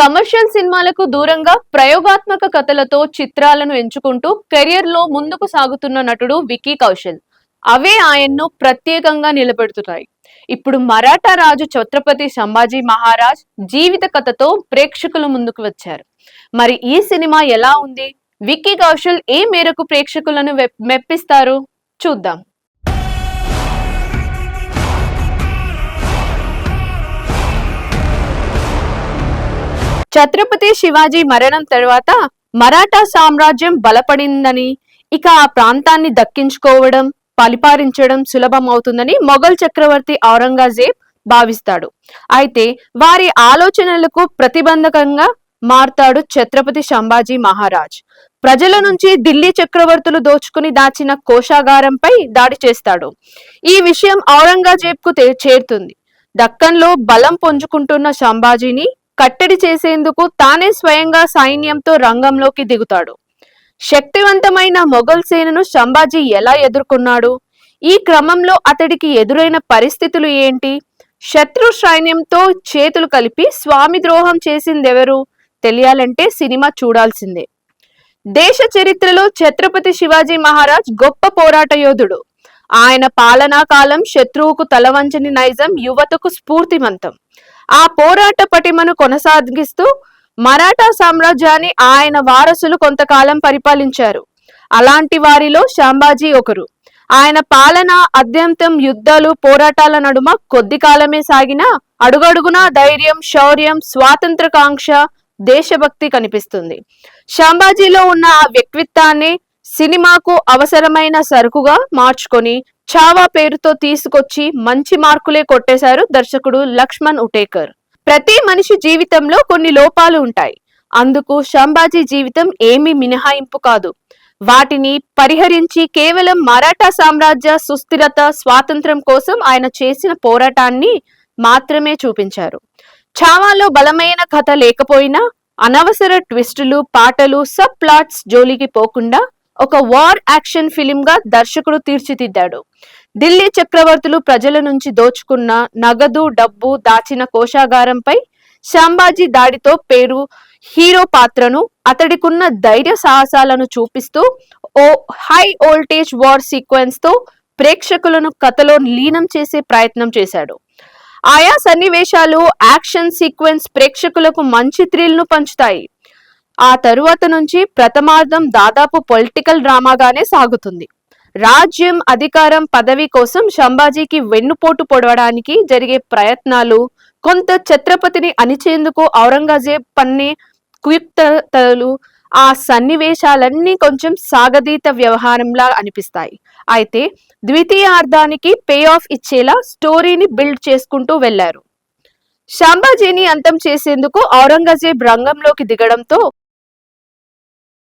Commercial సినిమాలకు దూరంగా ప్రయోగాత్మక కథలతో చిత్రాలను ఎంచుకుంటూ కెరియర్లో ముందుకు సాగుతున్న నటుడు విక్కీ కౌశల్. అవే ఆయన్ను ప్రత్యేకంగా నిలబెడుతున్నాయి. ఇప్పుడు మరాఠా రాజు ఛత్రపతి సంభాజీ మహారాజ్ జీవిత కథతో ప్రేక్షకుల ముందుకు వచ్చారు. మరి ఈ సినిమా ఎలా ఉంది? విక్కీ కౌశల్ ఏ మేరకు ప్రేక్షకులను మెప్పిస్తారు? చూద్దాం. ఛత్రపతి శివాజీ మరణం తర్వాత మరాఠా సామ్రాజ్యం బలపడిందని ఇక ఆ ప్రాంతాన్ని దక్కించుకోవడం పరిపాలించడం సులభం అవుతుందని మొఘల్ చక్రవర్తి ఔరంగజేబ్ భావిస్తాడు. అయితే వారి ఆలోచనలకు ప్రతిబంధకంగా మారుతాడు ఛత్రపతి సంభాజీ మహారాజ్. ప్రజల నుంచి ఢిల్లీ చక్రవర్తులు దోచుకుని దాచిన కోశాగారంపై దాడి చేస్తాడు. ఈ విషయం ఔరంగజేబ్కు చేరుతుంది. దక్కన్లో బలం పుంజుకుంటున్న సంభాజీని కట్టడి చేసేందుకు తానే స్వయంగా సైన్యంతో రంగంలోకి దిగుతాడు. శక్తివంతమైన మొఘల్ సేనను సంభాజీ ఎలా ఎదుర్కొన్నాడు? ఈ క్రమంలో అతడికి ఎదురైన పరిస్థితులు ఏంటి? శత్రు సైన్యంతో చేతులు కలిపి స్వామి ద్రోహం చేసిందెవరు? తెలియాలంటే సినిమా చూడాల్సిందే. దేశ చరిత్రలో ఛత్రపతి శివాజీ మహారాజ్ గొప్ప పోరాట యోధుడు ఆయన పాలనా కాలం శత్రువుకు తలవంచని నైజం యువతకు స్ఫూర్తిమంతం. ఆ పోరాట పటిమను కొనసాగిస్తూ మరాఠా సామ్రాజ్యాన్ని ఆయన వారసులు కొంతకాలం పరిపాలించారు. అలాంటి వారిలో శాంబాజీ ఒకరు. ఆయన పాలన అత్యంతం యుద్ధాలు పోరాటాల నడుమ కొద్ది కాలమే సాగినా అడుగడుగునా ధైర్యం శౌర్యం స్వాతంత్రకాంక్ష దేశభక్తి కనిపిస్తుంది. శాంబాజీలో ఉన్న ఆ వ్యక్తిత్వాన్ని సినిమాకు అవసరమైన సరుకుగా మార్చుకొని చావా పేరుతో తీసుకొచ్చి మంచి మార్కులే కొట్టేశారు దర్శకుడు లక్ష్మణ్ ఉటేకర్. ప్రతి మనిషి జీవితంలో కొన్ని లోపాలు ఉంటాయి. అందుకు శంబాజీ జీవితం ఏమీ మినహాయింపు కాదు. వాటిని పరిహరించి కేవలం మరాఠా సామ్రాజ్య సుస్థిరత స్వాతంత్రం కోసం ఆయన చేసిన పోరాటాన్ని మాత్రమే చూపించారు. చావాలో బలమైన కథ లేకపోయినా అనవసర ట్విస్టులు పాటలు సబ్ ప్లాట్స్ జోలికి పోకుండా ఒక వార్ యాక్షన్ ఫిలిం గా దర్శకుడు తీర్చిదిద్దాడు. ఢిల్లీ చక్రవర్తులు ప్రజల నుంచి దోచుకున్న నగదు డబ్బు దాచిన కోశాగారంపై శాంబాజీ దాడితో పేరు హీరో పాత్రను అతడికున్న ధైర్య సాహసాలను చూపిస్తూ ఓ హై వోల్టేజ్ వార్ సీక్వెన్స్తో ప్రేక్షకులను కథలో లీనం చేసే ప్రయత్నం చేశాడు. ఆయా సన్నివేశాలు యాక్షన్ సీక్వెన్స్ ప్రేక్షకులకు మంచి థ్రిల్ను పంచుతాయి. ఆ తరువాత నుంచి ప్రథమార్థం దాదాపు పొలిటికల్ డ్రామాగానే సాగుతుంది. రాజ్యం అధికారం పదవి కోసం సంభాజీకి వెన్నుపోటు పొడవడానికి జరిగే ప్రయత్నాలు కొంత ఛత్రపతిని అణిచేందుకు ఔరంగజేబ్ పన్నే కుయుక్తలు ఆ సన్నివేశాలన్నీ కొంచెం సాగదీత వ్యవహారంలా అనిపిస్తాయి. అయితే ద్వితీయార్థానికి పే ఆఫ్ ఇచ్చేలా స్టోరీని బిల్డ్ చేసుకుంటూ వెళ్ళారు. శాంబాజీని అంతం చేసేందుకు ఔరంగజేబ్ రంగంలోకి దిగడంతో